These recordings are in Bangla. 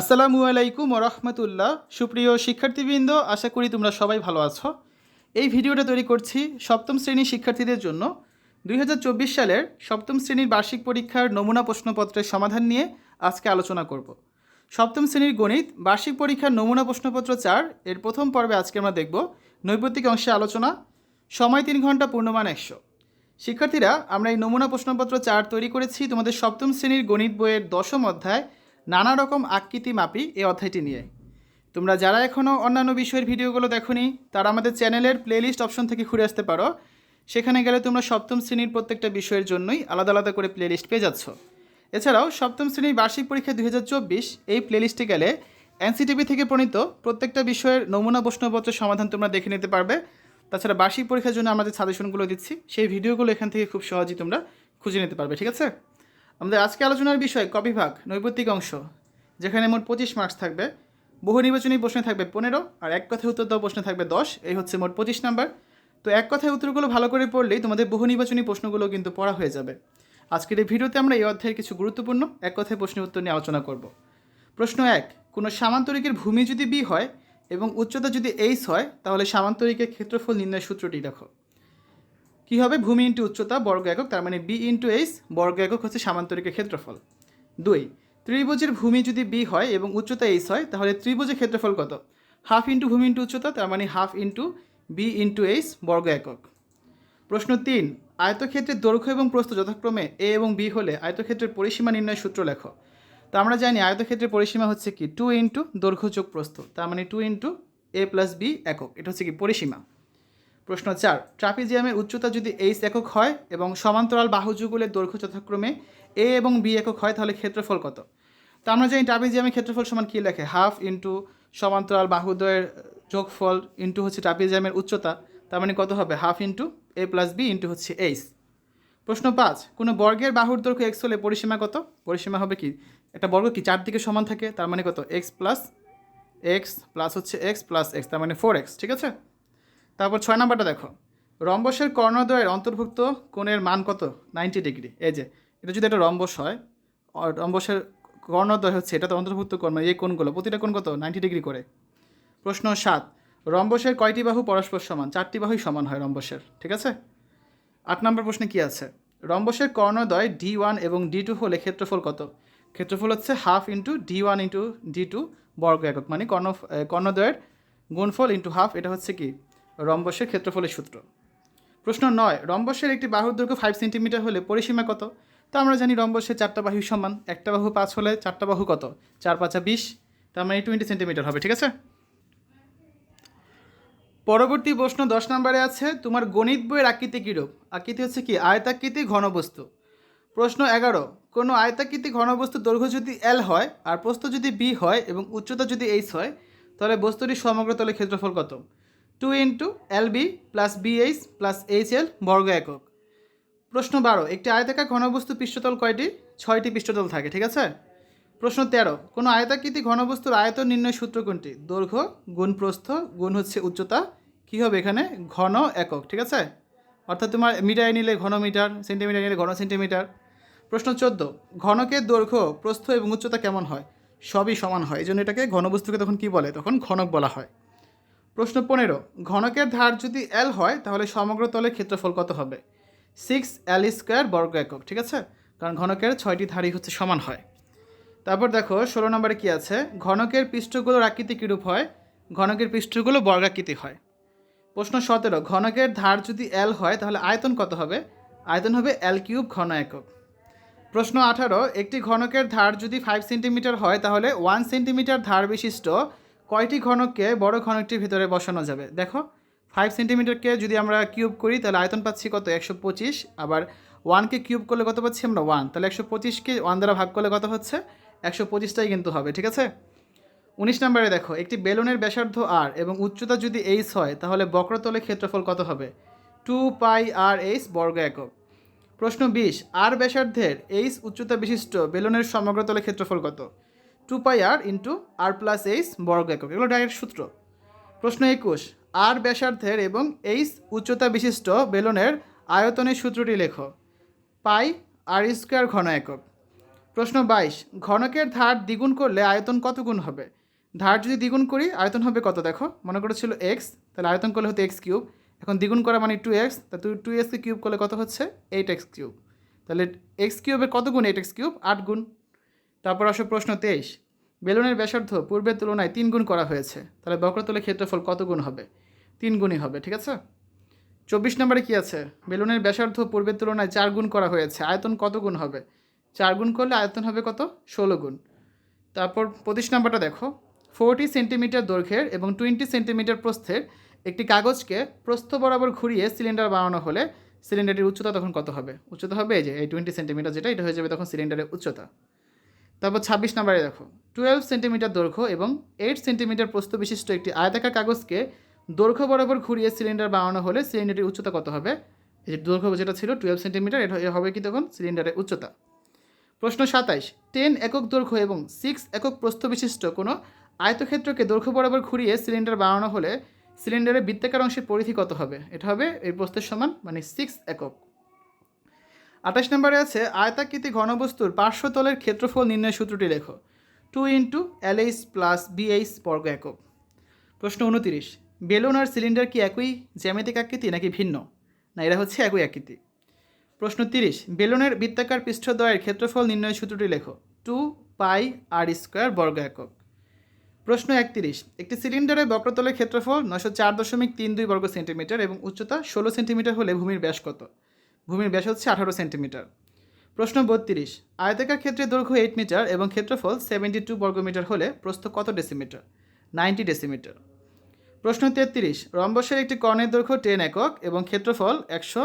আসসালামু আলাইকুম রহমতুল্লাহ। সুপ্রিয় শিক্ষার্থীবৃন্দ, আশা করি তোমরা সবাই ভালো আছো। এই ভিডিওটা তৈরি করছি সপ্তম শ্রেণির শিক্ষার্থীদের জন্য। দুই হাজার চব্বিশ সালের সপ্তম শ্রেণির বার্ষিক পরীক্ষার নমুনা প্রশ্নপত্রের সমাধান নিয়ে আজকে আলোচনা করব। সপ্তম শ্রেণির গণিত বার্ষিক পরীক্ষার নমুনা প্রশ্নপত্র চার, এর প্রথম পর্বে আজকে আমরা দেখব নৈপত্তিক অংশে আলোচনা। সময় তিন ঘণ্টা, পূর্ণমান একশো। শিক্ষার্থীরা, আমরা এই নমুনা প্রশ্নপত্র চার তৈরি করেছি তোমাদের সপ্তম শ্রেণির গণিত বইয়ের দশম অধ্যায় নানা রকম আকৃতি মাপি এই অধ্যায়টি নিয়ে। তোমরা যারা এখনও অন্যান্য বিষয়ের ভিডিওগুলো দেখোনি, তারা আমাদের চ্যানেলের প্লেলিস্ট অপশন থেকে ঘুরে আসতে পারো। সেখানে গেলে তোমরা সপ্তম শ্রেণির প্রত্যেকটা বিষয়ের জন্যই আলাদা আলাদা করে প্লেলিস্ট পেয়ে যাচ্ছ। এছাড়াও সপ্তম শ্রেণির বার্ষিক পরীক্ষা দুই হাজার চব্বিশ, এই প্লেলিস্টে গেলে এনসিটিভি থেকে প্রণীত প্রত্যেকটা বিষয়ের নমুনা প্রশ্নপত্রের সমাধান তোমরা দেখে নিতে পারবে। তাছাড়া বার্ষিক পরীক্ষার জন্য আমাদের সাজেশনগুলো দিচ্ছি, সেই ভিডিওগুলো এখান থেকে খুব সহজেই তোমরা খুঁজে নিতে পারবে, ঠিক আছে? আমাদের আজকে আলোচনার বিষয় কবিভাগ নৈপত্তিক অংশ, যেখানে মোট পঁচিশ মার্কস থাকবে। বহু নির্বাচনী প্রশ্নে থাকবে পনেরো, আর এক কথায় উত্তর দেওয়া প্রশ্নে থাকবে দশ, এই হচ্ছে মোট পঁচিশ নাম্বার তো এক কথায় উত্তরগুলো ভালো করে পড়লেই তোমাদের বহু নির্বাচনী প্রশ্নগুলো কিন্তু পড়া হয়ে যাবে। আজকের এই ভিডিওতে আমরা এই অধ্যায়ের কিছু গুরুত্বপূর্ণ, এক কথায় প্রশ্নের উত্তর নিয়ে আলোচনা করব। প্রশ্ন এক, কোনো সামান্তরিকের ভূমি যদি বি হয় এবং উচ্চতা যদি এইচ হয়, তাহলে সামান্তরিকের ক্ষেত্রফল নির্ণয়ের সূত্রটি দেখো। কী হবে? ভূমি ইন্টু উচ্চতা বর্গ একক, তার মানে বি ইন্টু এইচ বর্গ একক হচ্ছে সামান্তরিকের ক্ষেত্রফল। দুই, ত্রিভুজের ভূমি যদি বি হয় এবং উচ্চতা এইচ হয়, তাহলে ত্রিভুজের ক্ষেত্রফল কত? হাফ ইন্টু ভূমি ইন্টু উচ্চতা, তার মানে half into B into H বর্গ একক। প্রশ্ন তিন, আয়তক্ষেত্রের দৈর্ঘ্য এবং প্রস্থ যথাক্রমে এ এবং বি হলে আয়তক্ষেত্রের পরিসীমা নির্ণয় সূত্র লেখো। তো আমরা জানি আয়তক্ষেত্রের পরিসীমা হচ্ছে কি? টু ইন্টু দৈর্ঘ্য যোগ প্রস্থ, তার মানে two into A plus B একক, এটা হচ্ছে কি পরিসীমা। প্রশ্ন চার, ট্রাপিজিয়ামের উচ্চতা যদি এইচ একক হয় এবং সমান্তরাল বাহুযুগলের দৈর্ঘ্য যথাক্রমে এ এবং বি একক হয়, তাহলে ক্ষেত্রফল কত? তো আমরা জানি ট্রাপিজিয়ামের ক্ষেত্রফল সমান কী লেখে? হাফ ইন্টু সমান্তরাল বাহুদ্বয়ের যোগফল ইন্টু হচ্ছে ট্রাপিজিয়ামের উচ্চতা, তার মানে কত হবে? Half into A plus B into হচ্ছে এইচ প্রশ্ন পাঁচ, কোনো বর্গের বাহুর দৈর্ঘ্য এক্স হলে পরিসীমা কত? পরিসীমা হবে কি? একটা বর্গ কি চারদিকে সমান থাকে? তার মানে কত? এক্স প্লাস এক্স প্লাস হচ্ছে এক্স প্লাস এক্স তার মানে ফোর এক্স ঠিক আছে? তারপর ছয় নাম্বারটা দেখো। রম্বসের কর্ণদ্বয়ের অন্তর্ভুক্ত কোণের মান কত? Ninety degree. এই যে, এটা যদি একটা রম্বস হয় রম্বসের কর্ণদ্বয় হচ্ছে এটাতে অন্তর্ভুক্ত কোণ মানে এই কোণগুলো, প্রতিটা কোণ কত? নাইনটি ডিগ্রি করে। প্রশ্ন সাত, রম্বসের কয়টি বাহু পরস্পর সমান? চারটি বাহুই সমান হয় রম্বসের, ঠিক আছে? আট নম্বর প্রশ্নে কী আছে? রম্বসের কর্ণদ্বয় ডি ওয়ান এবং ডি টু হলে ক্ষেত্রফল কত? ক্ষেত্রফল হচ্ছে half into D one into D two বর্গ একক মানে কর্ণ কর্ণদ্বয়ের গুণফল ইন্টু হাফ, এটা হচ্ছে কি? রম্বসের ক্ষেত্রফলের সূত্র। প্রশ্ন নয়, রম্বসের একটি বাহুর দৈর্ঘ্য ফাইভ সেন্টিমিটার হলে পরিসীমা কত? তো আমরা জানি রম্বসের চারটা বাহু সমান। একটা বাহু পাঁচ হলে চারটা বাহু কত? চার পাঁচা বিশ। তার মানে টোয়েন্টি সেন্টিমিটার হবে, ঠিক আছে? পরবর্তী প্রশ্ন দশ নম্বরে আছে, তোমার গণিত বইয়ের আকৃতি কীরূপ? আকৃতি হচ্ছে কি? আয়তাকৃতি ঘনবস্তু। প্রশ্ন এগারো, কোনো আয়তাকৃতি ঘনবস্তু দৈর্ঘ্য যদি এল হয় আর প্রস্থ যদি বি হয় এবং উচ্চতা যদি এইচ হয়, তাহলে বস্তুটির সমগ্র তলে ক্ষেত্রফল কত? Two into L B plus BH plus H L বর্গ একক। প্রশ্ন বারো, একটি আয়তাকার ঘনবস্তু পৃষ্ঠতল কয়টি? ছয়টি পৃষ্ঠতল থাকে, ঠিক আছে? প্রশ্ন তেরো, কোনো আয়তাকৃতি ঘনবস্তুর আয়তন নির্ণয় সূত্র কোনটি? দৈর্ঘ্য গুণ প্রস্থ গুণ হচ্ছে উচ্চতা, কী হবে এখানে? ঘন একক, ঠিক আছে? অর্থাৎ তোমার মিটারে নিলে ঘন মিটার সেন্টিমিটার নিলে ঘন সেন্টিমিটার প্রশ্ন চোদ্দ ঘনকের দৈর্ঘ্য, প্রস্থ এবং উচ্চতা কেমন হয়? সবই সমান হয়। এই জন্য এটাকে ঘনবস্তুকে তখন কি বলে? তখন ঘনক বলা হয়। প্রশ্ন পনেরো, ঘনকের ধার যদি এল হয়, তাহলে সমগ্র তলের ক্ষেত্রফল কত হবে? সিক্স এল স্কোয়ার বর্গ একক, ঠিক আছে? কারণ ঘনকের ছয়টি ধারই হচ্ছে সমান হয়। তারপর দেখো, ষোলো নম্বরে কী আছে? ঘনকের পৃষ্ঠগুলোর আকৃতি কীরূপ হয়? ঘনকের পৃষ্ঠগুলো বর্গাকৃতি হয়। প্রশ্ন সতেরো, ঘনকের ধার যদি এল হয়, তাহলে আয়তন কত হবে? আয়তন হবে এল কিউব ঘন একক। প্রশ্ন আঠারো, একটি ঘনকের ধার যদি ফাইভ সেন্টিমিটার হয়, তাহলে ওয়ান সেন্টিমিটার ধার বিশিষ্ট কয়টি ঘনককে বড় ঘনকটির ভিতরে বসানো যাবে? দেখো ফাইভ সেন্টিমিটারকে যদি আমরা কিউব করি, তাহলে আয়তন পাচ্ছি কত? একশো পঁচিশ। আবার ওয়ানকে কিউব করলে কত পাচ্ছি আমরা? ওয়ান তাহলে একশো পঁচিশকে ওয়ান দ্বারা ভাগ করলে কত হচ্ছে? একশো পঁচিশটাই কিন্তু হবে, ঠিক আছে? উনিশ নম্বরে দেখো, একটি বেলুনের ব্যাসার্ধ আর এবং উচ্চতা যদি এইচ হয়, তাহলে বক্রতলের ক্ষেত্রফল কত হবে? টু পাই আর এইচ বর্গ একক। প্রশ্ন বিশ আর ব্যাসার্ধের এইচ উচ্চতা বিশিষ্ট বেলুনের সমগ্র তলের ক্ষেত্রফল কত? Two pi R into R plus H বর্গ একক। এগুলো ডাইরেক্ট সূত্র। প্রশ্ন একুশ, আর ব্যাসার্ধের এবং এইচ উচ্চতা বিশিষ্ট বেলুনের আয়তনের সূত্রটি লেখো। পাই আর স্কোয়ার ঘন একক। প্রশ্ন বাইশ, ঘনকের ধার দ্বিগুণ করলে আয়তন কত গুণ হবে? ধার যদি দ্বিগুণ করি, আয়তন হবে কত দেখো? মনে করেছিল এক্স, তাহলে আয়তন করলে হতো এক্স কিউব। এখন দ্বিগুণ করা মানে টু এক্স, তা টু টু এক্সকে কিউব করলে কত হচ্ছে? Eight X cube. তাহলে এক্স কিউবের কত গুণ? এইট এক্স কিউব, আট গুণ। তারপর আসো প্রশ্ন তেইশ। বেলুনের ব্যাসার্ধ পূর্বের তুলনায় তিন গুণ করা হয়েছে। তাহলে বক্রতলের ক্ষেত্রফল কত গুণ হবে? তিন গুণই হবে, ঠিক আছে? চব্বিশ নম্বরে কি আছে? বেলুনের ব্যাসার্ধ পূর্বের তুলনায় চার গুণ করা হয়েছে। আয়তন কত গুণ হবে? চার গুণ করলে আয়তন হবে কত? ষোলো গুণ। তারপর পঁচিশ নম্বরটা দেখো। ফোরটি সেন্টিমিটার দৈর্ঘ্যের এবং টোয়েন্টি সেন্টিমিটার প্রস্থের একটি কাগজকে প্রস্থ বরাবর ঘুরিয়ে সিলিন্ডার বানানো হলে সিলিন্ডারের উচ্চতা তখন কত হবে? উচ্চতা হবে এই যে, এই টোয়েন্টি সেন্টিমিটার যেটা, এটা হয়ে যাবে তখন সিলিন্ডারের উচ্চতা। তারপর ছাব্বিশ নম্বরে দেখো। টুয়েলভ সেন্টিমিটার দৈর্ঘ্য এবং এইট সেন্টিমিটার প্রস্থ বিশিষ্ট একটি আয়তাকার কাগজকে দৈর্ঘ্য বরাবর ঘুরিয়ে সিলিন্ডার বানানো হলে সিলিন্ডারের উচ্চতা কত হবে? এই যে দৈর্ঘ্য যেটা ছিল টুয়েলভ সেন্টিমিটার এটা হবে কি তখন? সিলিন্ডারের উচ্চতা। প্রশ্ন সাতাইশ টেন একক দৈর্ঘ্য এবং সিক্স একক প্রস্থ বিশিষ্ট কোনো আয়তক্ষেত্রকে দৈর্ঘ্য বরাবর ঘুরিয়ে সিলিন্ডার বানানো হলে সিলিন্ডারের বৃত্তাকার অংশের পরিধি কত হবে? এটা হবে এই প্রস্থের সমান মানে সিক্স একক। আঠাশ নম্বরে আছে, আয়তাকৃতি ঘনবস্তুর পার্শ্বতলের ক্ষেত্রফল নির্ণয় সূত্রটি লেখো। Two into LH plus BH বর্গ একক। প্রশ্ন উনতিরিশ, বেলুন আর সিলিন্ডার কি একই জ্যামিতিক আকৃতি নাকি ভিন্ন? না, এরা হচ্ছে একই আকৃতি। প্রশ্ন তিরিশ, বেলুনের বৃত্তাকার পৃষ্ঠদ্বয়ের ক্ষেত্রফল নির্ণয় সূত্রটি লেখো। টু পাই আর স্কোয়ার বর্গ একক। প্রশ্ন একত্রিশ, একটি সিলিন্ডারের বক্রতলের ক্ষেত্রফল নশো চার দশমিক তিন দুই বর্গ সেন্টিমিটার এবং উচ্চতা ষোলো সেন্টিমিটার হলে ভূমির ব্যাস কত? ভূমির ব্যাস হচ্ছে আঠারো সেন্টিমিটার। প্রশ্ন বত্রিশ, আয়তাকার ক্ষেত্রে দৈর্ঘ্য এইট মিটার এবং ক্ষেত্রফল সেভেন্টি টু বর্গমিটার হলে প্রস্থ কত ডেসিমিটার নাইনটি ডেসিমিটার প্রশ্ন তেত্রিশ, রম্বসের একটি কর্ণের দৈর্ঘ্য টেন একক এবং ক্ষেত্রফল একশো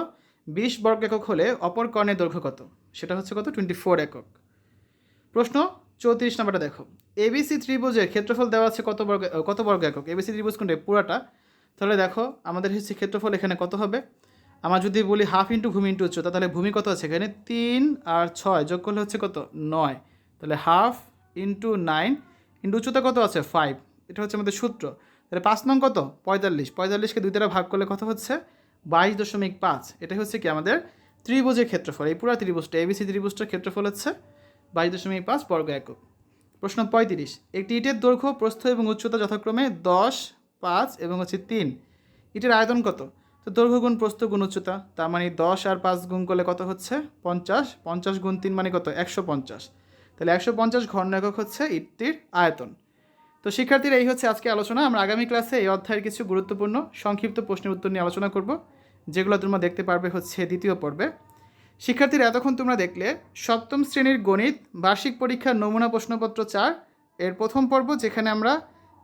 বিশ বর্গ একক হলে অপর কর্ণের দৈর্ঘ্য কত? সেটা হচ্ছে কত? টোয়েন্টি ফোর একক। প্রশ্ন চৌত্রিশ নাম্বারটা দেখো। এবিসি ত্রিভুজের ক্ষেত্রফল দেওয়া আছে কত বর্গ কত বর্গ একক? এবিসি ত্রিভুজ কোনটা পুরাটা। তাহলে দেখো, আমাদের হচ্ছে ক্ষেত্রফল এখানে কত হবে? আমার যদি বলি হাফ ইন্টু ভূমি ইন্টু উচ্চতা, তাহলে ভূমি কত আছে এখানে? তিন আর ছয়, যোগ করলে হচ্ছে কত? নয়। তাহলে হাফ ইন্টু নাইন ইন্টু উচ্চতা কত আছে? ফাইভ। এটা হচ্ছে আমাদের সূত্র। তাহলে পাঁচ নং কত? পঁয়তাল্লিশ। পঁয়তাল্লিশকে দুই দ্বারা ভাগ করলে কত হচ্ছে? বাইশ দশমিক পাঁচ। এটাই হচ্ছে কি আমাদের ত্রিভুজের ক্ষেত্রফল। এই পুরো ত্রিভুজটা এবিসি ত্রিভুজটার ক্ষেত্রফল হচ্ছে বাইশ দশমিক পাঁচ বর্গ একক। প্রশ্ন পঁয়ত্রিশ। একটি ইটের দৈর্ঘ্য, প্রস্থ এবং উচ্চতা যথাক্রমে দশ, পাঁচ এবং হচ্ছে তিন। ইটের আয়তন কত? তো দৈর্ঘ্য গুণ প্রস্থ গুণ উচ্চতা তার মানে দশ আর পাঁচ গুণ করলে কত হচ্ছে? পঞ্চাশ। পঞ্চাশ গুণ তিন মানে কত? একশো পঞ্চাশ। তাহলে একশো পঞ্চাশ ঘন একক হচ্ছে ইটটির আয়তন। তো শিক্ষার্থীরা, এই হচ্ছে আজকে আলোচনা। আমরা আগামী ক্লাসে এই অধ্যায়ের কিছু গুরুত্বপূর্ণ সংক্ষিপ্ত প্রশ্নের উত্তর নিয়ে আলোচনা করব, যেগুলো তোমরা দেখতে পারবে হচ্ছে দ্বিতীয় পর্বে। শিক্ষার্থীরা, এতক্ষণ তোমরা দেখলে সপ্তম শ্রেণির গণিত, বার্ষিক পরীক্ষার নমুনা প্রশ্নপত্র চার, এর প্রথম পর্ব, যেখানে আমরা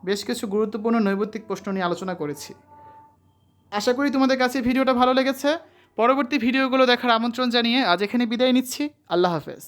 বেশ কিছু গুরুত্বপূর্ণ নৈবত্তিক প্রশ্ন নিয়ে আলোচনা করেছি। আশা করি তোমাদের কাছে ভিডিওটা ভালো লেগেছে। পরবর্তী ভিডিওগুলো দেখার আমন্ত্রণ জানিয়ে আজ এখানে বিদায় নিচ্ছি। আল্লাহ হাফেজ।